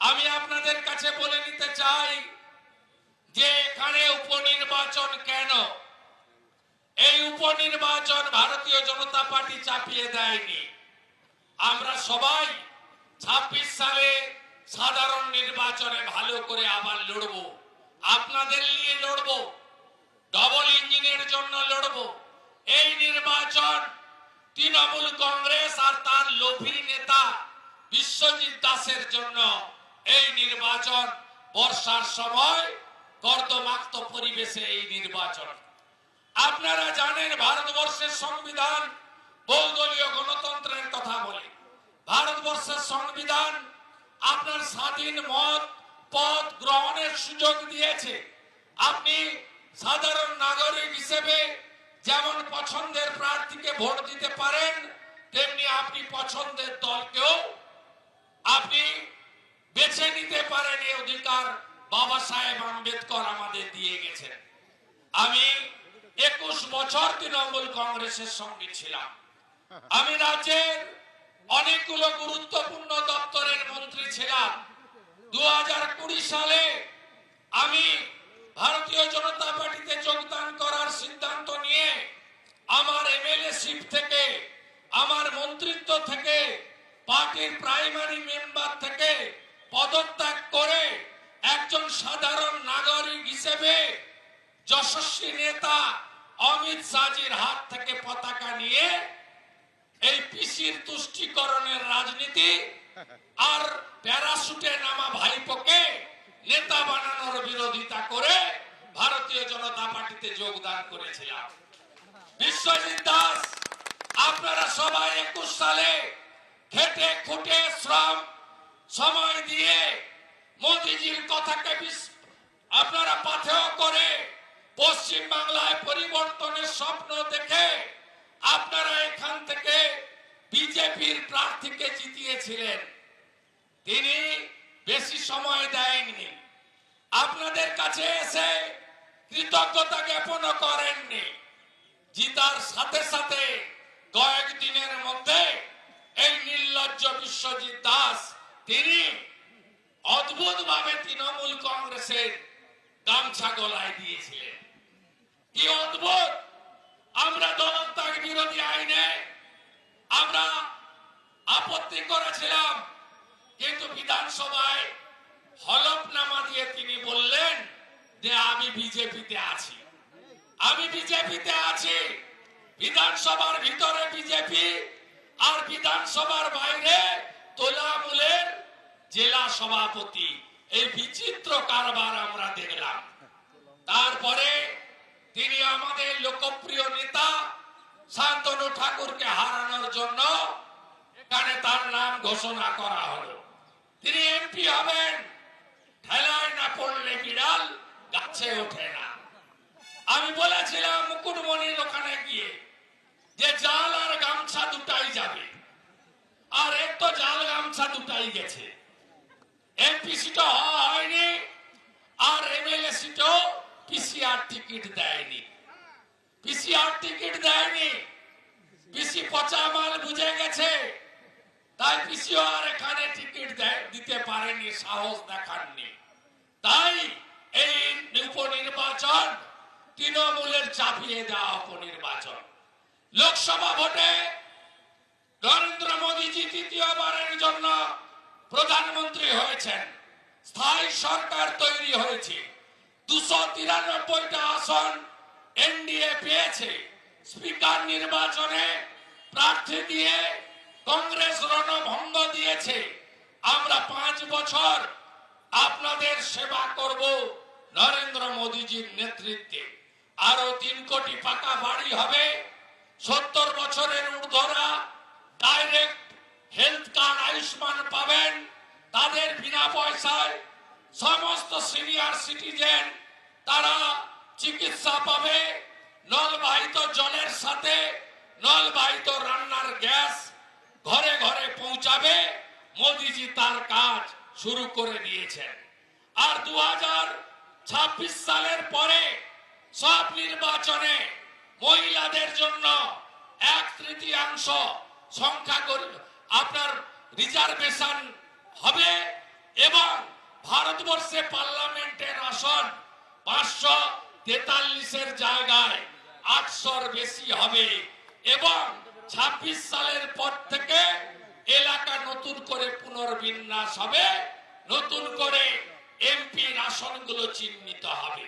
আমি আপনাদের কাছে বলে নিতে চাই যে এখানে উপনির্বাচন কেন? এই উপনির্বাচন ভারতীয় জনতা পার্টি চাপিয়ে দেয়নি। আমরা সবাই ছাব্বিশ সালে সাধারণ নির্বাচনে ভালো করে আবার লড়ব। আপনাদের নিয়ে লড়ব। ডবল ইঞ্জিনের জন্য লড়ব। এই নির্বাচন তৃণমূল কংগ্রেস আর তার লোভী নেতা বিশ্বজিৎ দাসের জন্য এই নির্বাচন বর্ষার সময় কর্দমাক্ত পরিবেশে এই নির্বাচন। আপনারা জানেন ভারতবর্ষের সংবিধান বহুদলীয় গণতন্ত্রের কথা বলে। ভারতবর্ষের সংবিধান আপনার স্বাধীন মত পদ গ্রহণের সুযোগ দিয়েছে। আপনি সাধারণ নাগরিক হিসেবে যেমন পছন্দের প্রার্থীকে ভোট দিতে পারেন, তেমনি আপনি পছন্দের দলকেও আপনি বেছে নিতে পারেন এই অধিকার বাবা সাহেব আম্বেদকর আমাদের দিয়ে গেছেন। আমি একুশ বছর তৃণমূল কংগ্রেসের সঙ্গে ছিলাম। আমি রাজ্যের অনেকগুলো গুরুত্বপূর্ণ দপ্তরের মন্ত্রী ছিলাম। দুহাজার কুড়ি সালে আমি ভারতীয় জনতা পার্টিতে যোগদান করার সিদ্ধান্ত নিয়ে আমার এমএলএ শিপ থেকে, আমার মন্ত্রিত্ব থেকে, পার্টির প্রাইমারি মেম্বার থেকে পদত্যাগ করে একজন সাধারণ নাগরিক হিসেবে যশস্বী নেতা অমিত শাহজির হাত থেকে পতাকা নিয়ে এই পিসির তুষ্টিকরণের রাজনীতি আর প্যারাশুটে নামা ভাইপোকে নেতা বানানোর বিরোধিতা করে ভারতীয় জনতা পার্টিতে যোগদান করেছিলাম। বিশ্বজিৎ দাস, আপনারা সবাই একুশ সালে খেটে খুঁটে শ্রম সময় দিয়ে মোদিজির কথাকে আপনারা পাথেয় করে পশ্চিম বাংলায় পরিবর্তনের স্বপ্ন দেখে আপনারা এখান থেকে বিজেপির প্রার্থীকে জিতিয়েছিলেন। তিনি বেশি সময় দেয়নি। আপনাদের কাছে এসে কৃতজ্ঞতা জ্ঞাপন করেননি। জিতার সাথে সাথে কয়েকদিনের মধ্যে এই নির্লজ্জ বিশ্বজিৎ দাস তিনি অদ্ভুত ভাবে তৃণমূল কংগ্রেসের গামছা গলায় দিয়েছিলেন। কি অদ্ভুত? আমরা দলত্যাগ বিরোধী আইনে আমরা আপত্তি করেছিলাম, কিন্তু বিধানসভায় হলফনামা দিয়ে তিনি বললেন যে আমি বিজেপিতে আছি। আমি বিজেপিতে আছি, বিধানসভার ভিতরে বিজেপি আর বিধানসভার বাইরে তোলামূলের জেলা সভাপতি, এই বিচিত্র কারবার আমরা দেখলাম। তারপরে তিনি আমাদের লোকপ্রিয় নেতা শান্তনু ঠাকুরকে হারানোর জন্য এখানে তার নাম ঘোষণা করা হলো। তিনি এমপি হবেন, ঠেলায় না পড়লে বিড়াল গাছে ওঠে না। আমি বলেছিলাম মুকুটমণির ওখানে গিয়ে যে জাল আর গামছা দুটাই যাবে। আর এর তো জাল গামছা দুটাই গেছে। এমপি সিটও হয়নি, আর এমএলএ সিটও পিসিআর টিকিট দেয়নি। পিসিআর টিকিট দেয়নি। পিসি পচা মাল বুঝে গেছে। তাই পিসিও আর এখানে টিকিট দিতে পারেনি, সাহস দেখাননি। তাই এই উপনির্বাচন তৃণমূলের চাপিয়ে দেওয়া উপনির্বাচন। লোকসভা ভোটে নরেন্দ্র মোদীজি তৃতীয়বারের জন্য প্রধানমন্ত্রী হয়েছেন। স্থায়ী সরকার তৈরি হয়েছে। দুশো তিরানব্বইটা আসন এনডিএ পেয়েছে। স্পিকার নির্বাচনে প্রার্থী দিয়ে কংগ্রেস রণভঙ্গ দিয়েছে। আমরা পাঁচ বছর আপনাদের সেবা করব নরেন্দ্র মোদীজির নেতৃত্বে। আরও তিন কোটি পাকা বাড়ি হবে। সত্তর বছরের সমস্ত সিনিয়র সিটিজেন তারা চিকিৎসা পাবে। নলবাহিত জলের সাথে নলবাহিত রান্নার গ্যাস ঘরে ঘরে পৌঁছাবে। মোদিজি তার কাজ শুরু করে দিয়েছেন। আর দু সালের পরে সব নির্বাচনে মহিলাদের জন্য এক তৃতীয়াংশ সংখ্যা আপনার রিজার্ভেশন হবে এবং ভারতবর্ষে পার্লামেন্টের আসন পাঁচশো তেতাল্লিশের জায়গায় আটশোর বেশি হবে এবং ছাব্বিশ সালের পর থেকে এলাকা নতুন করে পুনর্বিন্যাস হবে, নতুন করে এমপির আসনগুলো চিহ্নিত হবে।